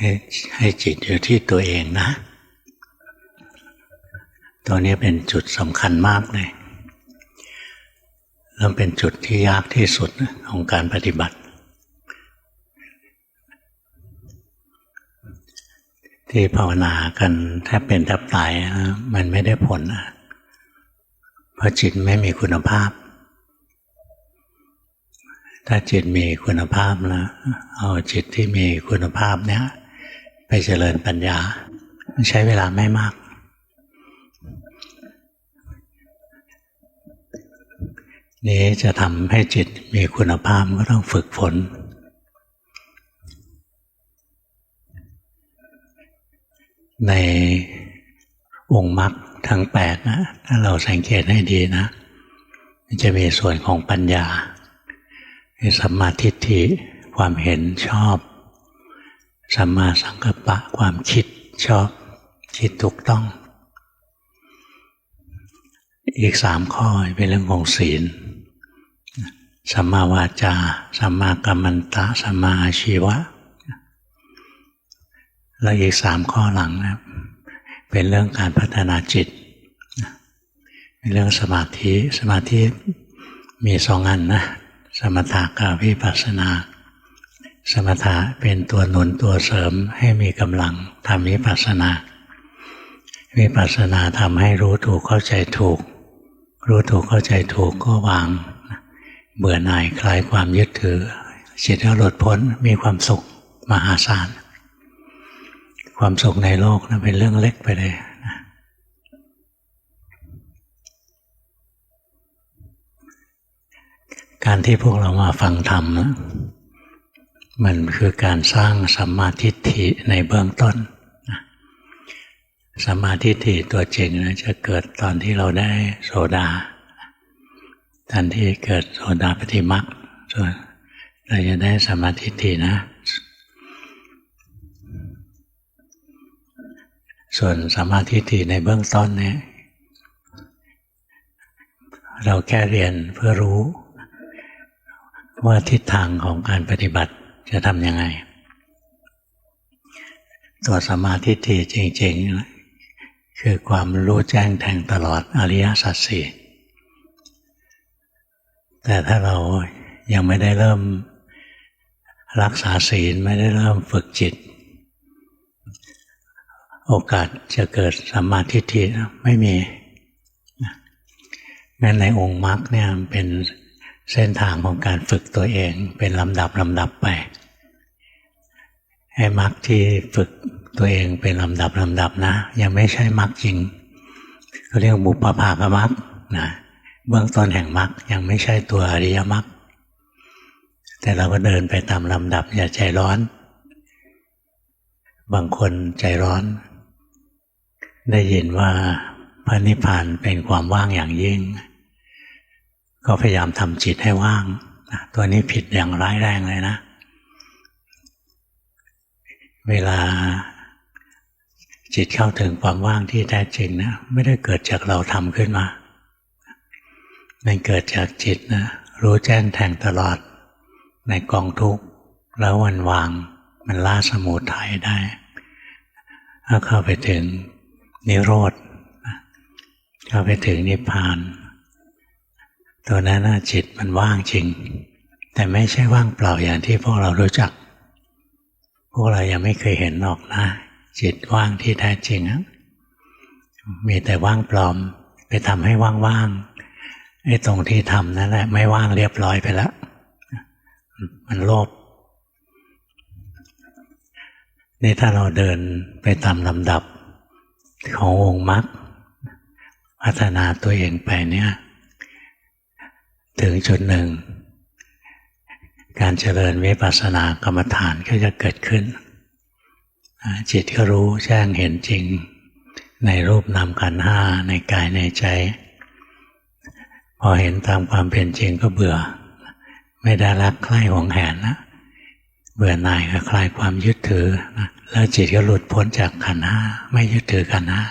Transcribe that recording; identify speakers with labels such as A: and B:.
A: ให้ให้จิตอยู่ที่ตัวเองนะ ตัวนี้เป็นจุดสำคัญมากเลยแล้วเป็นจุดที่ยากที่สุดของการปฏิบัติ ที่ภาวนากันแทบเป็นแทบตายมันไม่ได้ผลนะเพราะจิตไม่มีคุณภาพ ถ้าจิตมีคุณภาพนะ เอาจิตที่มีคุณภาพเนี้ย ไปเจริญปัญญา ใช้เวลาไม่มาก นี้จะทำให้จิตมีคุณภาพก็ต้องฝึกฝน ในองค์มรรคทั้งแปดนะ ถ้าเราสังเกตให้ดีนะมันจะมีส่วนของปัญญาสัมมาทิฏฐิความเห็นชอบ สัมมาสังกัปปะความคิดชอบคิดถูกต้อง อีกสามข้อเป็นเรื่องของศีลสัมมาวาจาสัมมากัมมันตะสัมมาอาชีวะ แล้วอีกสามข้อหลังนะเป็นเรื่องการพัฒนาจิตเป็นเรื่องสมาธิสมาธิมีสองอันนะ สมถะกับวิปัสสนา สมถะเป็นตัวหนุนตัวเสริมให้มีกำลังทำวิปัสสนาวิปัสสนาทำให้รู้ถูกเข้าใจถูก รู้ถูกเข้าใจถูกก็วาง เบื่อหน่ายคลายความยึดถือจิตก็หลุดพ้นมีความสุขมหาศาลความสุขในโลกนะเป็นเรื่องเล็กไปเลยนะการที่พวกเรามาฟังธรรมนะ มันคือการสร้างสัมมาทิฏฐิในเบื้องต้นสัมมาทิฏฐิตัวจริงนะจะเกิดตอนที่เราได้โสดาตอนที่เกิดโสดาปฏิมักส่วนเราจะได้สัมมาทิฏฐินะ ส่วนสัมมาทิฏฐิในเบื้องต้นเนี่ยเราแค่เรียนเพื่อรู้ว่าทิศทางของการปฏิบัติ จะทำยังไง ตัวสมาธิฏฐิจริงๆ คือความรู้แจ้งแทงตลอดอริยสัจสี่แต่ถ้าเรายังไม่ได้เริ่มรักษาศีลไม่ได้เริ่มฝึกจิต โอกาสจะเกิดสัมมาทิฏฐิไม่มีงั้นในองค์มรรคเนี่ยเป็น เส้นทางของการฝึกตัวเองเป็นลำดับลำดับไปให้มรรคที่ฝึกตัวเองเป็นลำดับลำดับนะ ยังไม่ใช่มรรคจริงเขาเรียกบุปผากมรรคนะเบื้องต้นแห่งมรรคยังไม่ใช่ตัวอริยมรรคแต่เราก็เดินไปตามลำดับอย่าใจร้อน บางคนใจร้อน ได้ยินว่าพระนิพพานเป็นความว่างอย่างยิ่ง ก็พยายามทำจิตให้ว่างตัวนี้ผิดอย่างร้ายแรงเลยนะ เวลาจิตเข้าถึงความว่างที่แท้จริงนะไม่ได้เกิดจากเราทำขึ้นมา มันเกิดจากจิตนะรู้แจ้งแทงตลอด ในกองทุกข์แล้ววันวาง มันล่าสมุทัยได้ ถ้าเข้าไปถึงนิโรธเข้าไปถึงนิพพาน ตัวนั้นจิตมันว่างจริง แต่ไม่ใช่ว่างเปล่าอย่างที่พวกเรารู้จัก พวกเรายังไม่เคยเห็นหรอกนะ จิตว่างที่แท้จริงมีแต่ว่างปลอมไปทำให้ว่างๆไอ้ตรงที่ทำนั่นแหละ ไม่ว่างเรียบร้อยไปแล้วมันโลภนี่ถ้าเราเดินไปตามลำดับขององค์มรรคพัฒนาตัวเองไปเนี่ย ถึงจุดหนึ่ง การเจริญวิปัสสนากรรมฐานก็จะเกิดขึ้น จิตก็รู้แจ้งเห็นจริง ในรูปนามขันห้าในกายในใจ พอเห็นตามความเป็นจริงก็เบื่อ ไม่ได้รักใคร่หวงแหนนะเบื่อหน่ายก็คลายความยึดถือนะแล้วจิตก็หลุดพ้นจากขันห้าไม่ยึดถือขันห้า